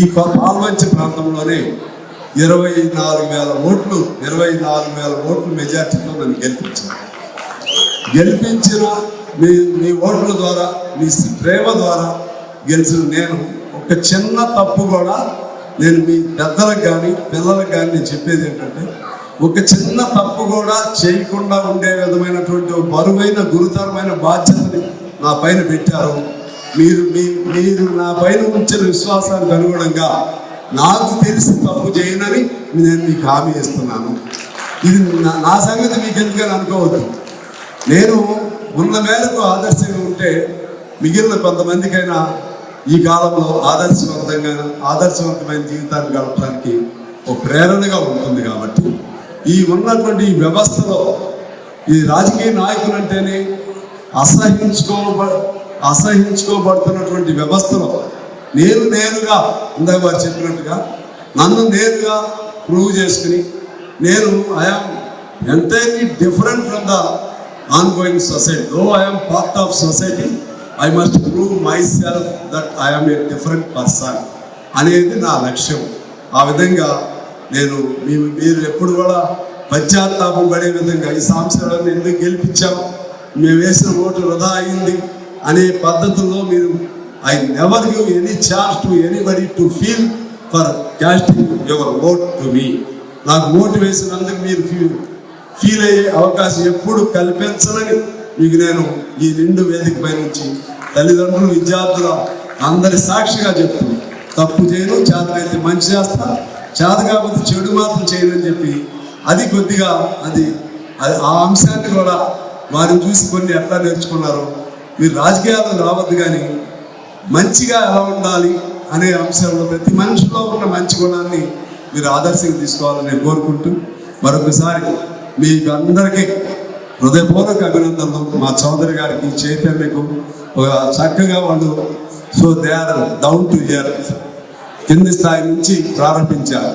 ఈ పాల్వంచి ప్రాంతంలోనే ఇరవై నాలుగు వేల ఓట్లు ఇరవై నాలుగు వేల ఓట్లు మెజార్టీతో నన్ను గెలిపించారు. గెలిపించిన మీ మీ ఓట్ల ద్వారా మీ ప్రేమ ద్వారా గెలిచిన నేను ఒక చిన్న తప్పు కూడా నేను మీ పెద్దలకు కానీ పిల్లలకు కానీ నేను చెప్పేది ఏంటంటే ఒక చిన్న తప్పు కూడా చేయకుండా ఉండే విధమైనటువంటి బరువైన గురుతరమైన బాధ్యతని నా పైన పెట్టారు. మీరు మీ మీరు నా పైన ఉంచిన విశ్వాసానికి అనుగుణంగా నాకు తెలిసి తప్పు చేయనని నేను మీకు హామీ ఇస్తున్నాను. ఇది నా- నా సంగతి మీకు ఎందుకని అనుకోవద్దు. నేను ఉన్న మేరకు ఆదర్శంగా ఉంటే మిగిలిన కొంతమందికైనా ఈ కాలంలో ఆదర్శవంతంగా ఆదర్శవంతమైన జీవితాన్ని గడపడానికి ఒక ప్రేరణగా ఉంటుంది కాబట్టి ఈ ఉన్నటువంటి ఈ వ్యవస్థలో ఈ రాజకీయ నాయకులు అంటేనే అసహించుకోబ అసహించుకోబడుతున్నటువంటి వ్యవస్థలో నేను నేనుగా ఇందాక వారు చెప్పినట్టుగా నన్ను నేనుగా ప్రూవ్ చేసుకుని నేను ఐఆమ్ ఎంతైనా different from the ongoing society though I'm part of society I must prove myself that I'm a different person అనేది నా లక్ష్యం. ఆ విధంగా నేను మీ మీరు ఎప్పుడు కూడా పశ్చాత్తాపం పడే విధంగా ఈ సంవత్సరాన్ని ఎందుకు గెలిపించాం? మేము వేసిన ఓటు వృధా అయింది. అనే పద్ధతుల్లో మీరు I never give any chance to anybody to feel for casting your vote to me నాకు ఓటు వేసినందుకు మీరు ఫీల్ ఫీల్ అయ్యే అవకాశం ఎప్పుడు కల్పించనని మీకు నేను ఈ రెండు వేదిక పై నుంచి తల్లిదండ్రులు విద్యార్థుల అందరి సాక్షిగా చెప్తున్నాను తప్పు చేయను చేతనైతే మంచి చేస్తా చేత కాకపోతే చెడు మాత్రం చేయనని చెప్పి అది కొద్దిగా అది అది ఆ అంశాన్ని కూడా వారిని చూసి కొన్ని ఎట్లా నేర్చుకున్నారు మీరు రాజకీయాలు రావద్దు కానీ మంచిగా ఎలా ఉండాలి అనే అంశంలో ప్రతి మనిషిలో ఉన్న మంచి గుణాన్ని మీరు ఆదర్శంగా తీసుకోవాలని నేను కోరుకుంటూ మరొకసారి మీకు అందరికీ హృదయపూర్వక అభినందనలు. మా చౌదరి గారికి చైతన్యకు ఒక చక్కగా వాళ్ళు so they are down to earth కింది స్థాయి నుంచి ప్రారంభించారు.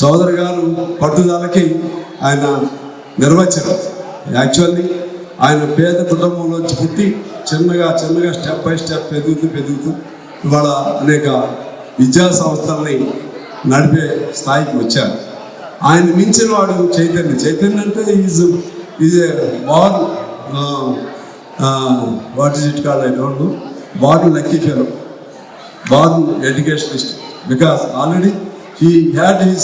చౌదరి గారు పట్టుదలకి ఆయన నిర్వచనం. యాక్చువల్లీ ఆయన పేద కుటుంబంలోంచి పుట్టి చిన్నగా చిన్నగా స్టెప్ బై స్టెప్ పెరుగుతూ పెరుగుతూ ఇవాళ అనేక విద్యా సంస్థల్ని నడిపే స్థాయికి వచ్చారు. ఆయన మించిన వాడు చైతన్య. చైతన్య అంటే is is a born what is it call I don't know born lucky fellow born educationist because already he had he